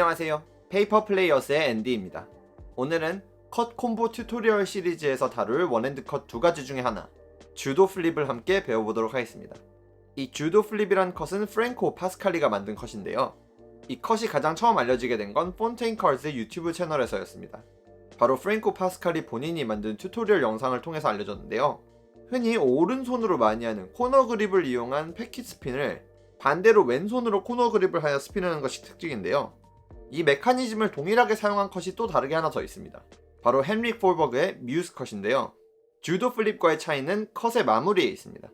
안녕하세요. 페이퍼 플레이어스의 앤디입니다. 오늘은 컷 콤보 튜토리얼 시리즈에서 다룰 원핸드 컷 두 가지 중에 하나, 주도 플립을 함께 배워보도록 하겠습니다. 이 주도 플립이란 컷은 프랭코 파스칼리가 만든 컷인데요. 이 컷이 가장 처음 알려지게 된 건 폰테인 컬스 유튜브 채널에서였습니다. 바로 프랭코 파스칼이 본인이 만든 튜토리얼 영상을 통해서 알려졌는데요. 흔히 오른손으로 많이 하는 코너 그립을 이용한 패킷 스핀을 반대로 왼손으로 코너 그립을 하여 스핀하는 것이 특징인데요. 이 메커니즘을 동일하게 사용한 컷이 또 다르게 하나 더 있습니다. 바로 헨리 폴버그의 뮤스 컷인데요. 주도 플립과의 차이는 컷의 마무리에 있습니다.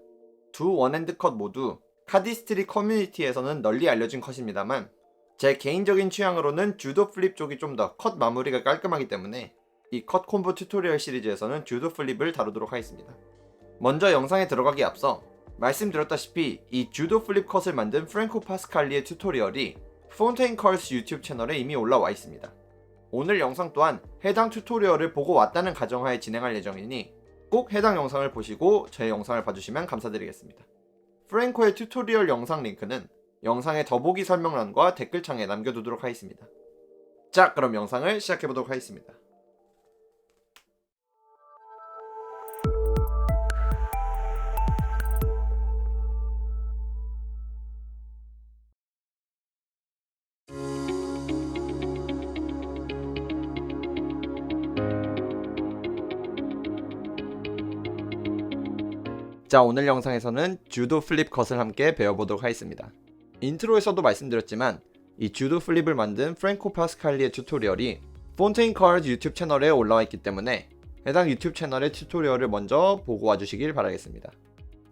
두 원핸드 컷 모두 카디스트리 커뮤니티에서는 널리 알려진 컷입니다만 제 개인적인 취향으로는 주도 플립 쪽이 좀 더 컷 마무리가 깔끔하기 때문에 이 컷 콤보 튜토리얼 시리즈에서는 주도 플립을 다루도록 하겠습니다. 먼저 영상에 들어가기 앞서 말씀드렸다시피 이 주도 플립 컷을 만든 프랭코 파스칼리의 튜토리얼이 폰테인 컬스 유튜브 채널에 이미 올라와 있습니다. 오늘 영상 또한 해당 튜토리얼을 보고 왔다는 가정하에 진행할 예정이니 꼭 해당 영상을 보시고 제 영상을 봐주시면 감사드리겠습니다. 프랭코의 튜토리얼 영상 링크는 영상의 더보기 설명란과 댓글창에 남겨두도록 하겠습니다. 자, 그럼 영상을 시작해보도록 하겠습니다. 자, 오늘 영상에서는 주도 플립 컷을 함께 배워보도록 하겠습니다. 인트로에서도 말씀드렸지만 이 주도 플립을 만든 프랭코 파스칼리의 튜토리얼이 폰테인 컬즈 유튜브 채널에 올라와 있기 때문에 해당 유튜브 채널의 튜토리얼을 먼저 보고 와주시길 바라겠습니다.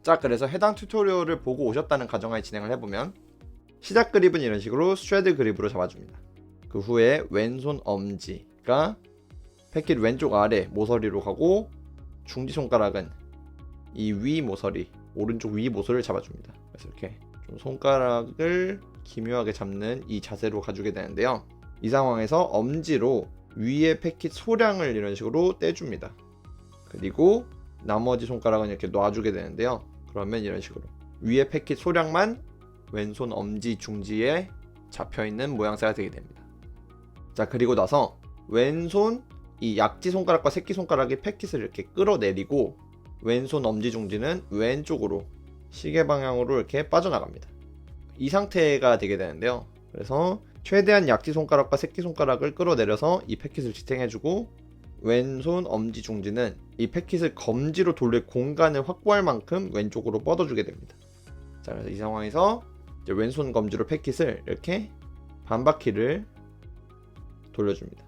자, 그래서 해당 튜토리얼을 보고 오셨다는 가정하에 진행을 해보면 시작 그립은 이런 식으로 스트레드 그립으로 잡아줍니다. 그 후에 왼손 엄지가 패킷 왼쪽 아래 모서리로 가고 중지 손가락은 이 위 모서리 오른쪽 위 모서리를 잡아줍니다. 그래서 이렇게 좀 손가락을 기묘하게 잡는 이 자세로 가주게 되는데요. 이 상황에서 엄지로 위에 패킷 소량을 이런 식으로 떼줍니다. 그리고 나머지 손가락은 이렇게 놔주게 되는데요. 그러면 이런 식으로 위에 패킷 소량만 왼손 엄지 중지에 잡혀 있는 모양새가 되게 됩니다. 자 그리고 나서 왼손 이 약지 손가락과 새끼 손가락이 패킷을 이렇게 끌어내리고 왼손 엄지 중지는 왼쪽으로 시계 방향으로 이렇게 빠져나갑니다. 이 상태가 되게 되는데요. 그래서 최대한 약지 손가락과 새끼 손가락을 끌어내려서 이 패킷을 지탱해주고 왼손 엄지 중지는 이 패킷을 검지로 돌릴 공간을 확보할 만큼 왼쪽으로 뻗어주게 됩니다. 자, 그래서 이 상황에서 왼손 검지로 패킷을 이렇게 반바퀴를 돌려줍니다.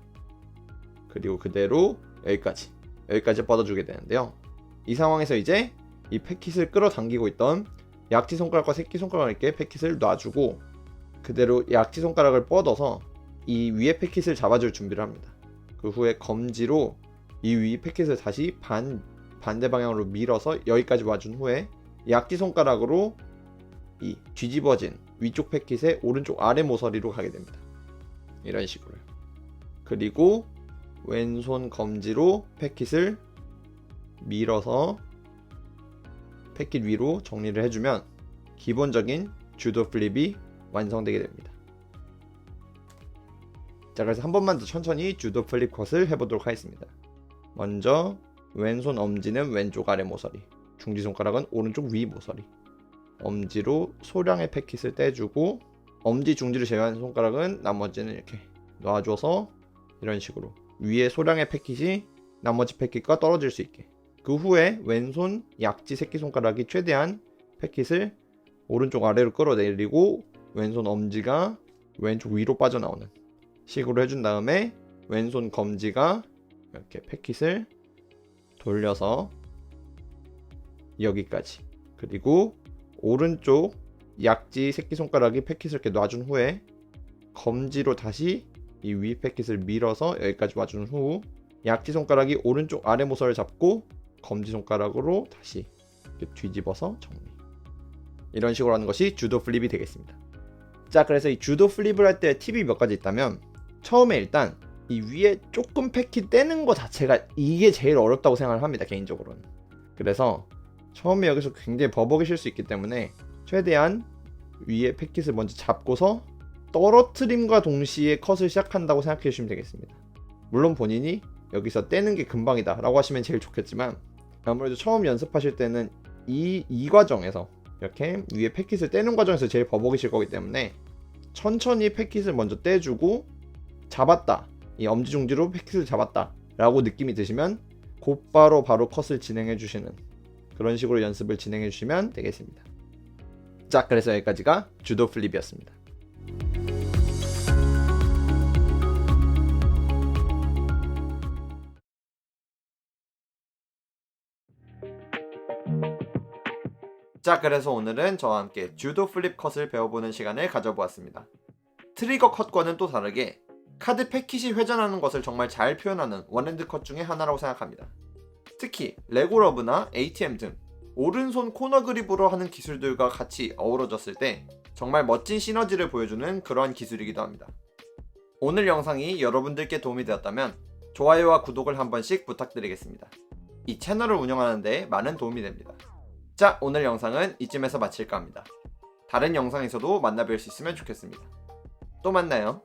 그리고 그대로 여기까지 여기까지 뻗어주게 되는데요. 이 상황에서 이제 이 패킷을 끌어당기고 있던 약지 손가락과 새끼 손가락에게 패킷을 놔주고 그대로 약지 손가락을 뻗어서 이 위에 패킷을 잡아줄 준비를 합니다. 그 후에 검지로 이 위 패킷을 다시 반 반대 방향으로 밀어서 여기까지 와준 후에 약지 손가락으로 이 뒤집어진 위쪽 패킷의 오른쪽 아래 모서리로 가게 됩니다. 이런 식으로요. 그리고 왼손 검지로 패킷을 밀어서 패킷 위로 정리를 해주면 기본적인 주도 플립이 완성되게 됩니다. 자 그래서 한 번만 더 천천히 주도 플립 컷을 해보도록 하겠습니다. 먼저 왼손 엄지는 왼쪽 아래 모서리 중지 손가락은 오른쪽 위 모서리 엄지로 소량의 패킷을 떼주고 엄지 중지를 제외한 손가락은 나머지는 이렇게 놔줘서 이런 식으로 위에 소량의 패킷이 나머지 패킷과 떨어질 수 있게 그 후에 왼손 약지 새끼손가락이 최대한 패킷을 오른쪽 아래로 끌어내리고 왼손 엄지가 왼쪽 위로 빠져나오는 식으로 해준 다음에 왼손 검지가 이렇게 패킷을 돌려서 여기까지. 그리고 오른쪽 약지 새끼손가락이 패킷을 이렇게 놔준 후에 검지로 다시 이 위 패킷을 밀어서 여기까지 와준 후 약지 손가락이 오른쪽 아래 모서를 잡고 검지 손가락으로 다시 뒤집어서 정리. 이런 식으로 하는 것이 주도 플립이 되겠습니다. 자, 그래서 이 주도 플립을 할 때 팁이 몇 가지 있다면 처음에 일단 이 위에 조금 패킷 떼는 것 자체가 이게 제일 어렵다고 생각을 합니다 개인적으로는. 그래서 처음에 여기서 굉장히 버벅이실 수 있기 때문에 최대한 위에 패킷을 먼저 잡고서 떨어뜨림과 동시에 컷을 시작한다고 생각해 주시면 되겠습니다. 물론 본인이 여기서 떼는 게 금방이다 라고 하시면 제일 좋겠지만 아무래도 처음 연습하실 때는 이, 이 과정에서 이렇게 위에 패킷을 떼는 과정에서 제일 버벅이실 거기 때문에 천천히 패킷을 먼저 떼주고 잡았다. 이 엄지중지로 패킷을 잡았다 라고 느낌이 드시면 곧바로 바로 컷을 진행해 주시는 그런 식으로 연습을 진행해 주시면 되겠습니다. 자 그래서 여기까지가 주도 플립이었습니다 자 그래서 오늘은 저와 함께 주도 플립 컷을 배워보는 시간을 가져보았습니다. 트리거 컷과는 또 다르게 카드 패킷이 회전하는 것을 정말 잘 표현하는 원핸드 컷 중에 하나라고 생각합니다. 특히 레고러브나 ATM 등 오른손 코너 그립으로 하는 기술들과 같이 어우러졌을 때 정말 멋진 시너지를 보여주는 그러한 기술이기도 합니다. 오늘 영상이 여러분들께 도움이 되었다면 좋아요와 구독을 한 번씩 부탁드리겠습니다. 이 채널을 운영하는데 많은 도움이 됩니다 자, 오늘 영상은 이쯤에서 마칠까 합니다. 다른 영상에서도 만나뵐 수 있으면 좋겠습니다. 또 만나요.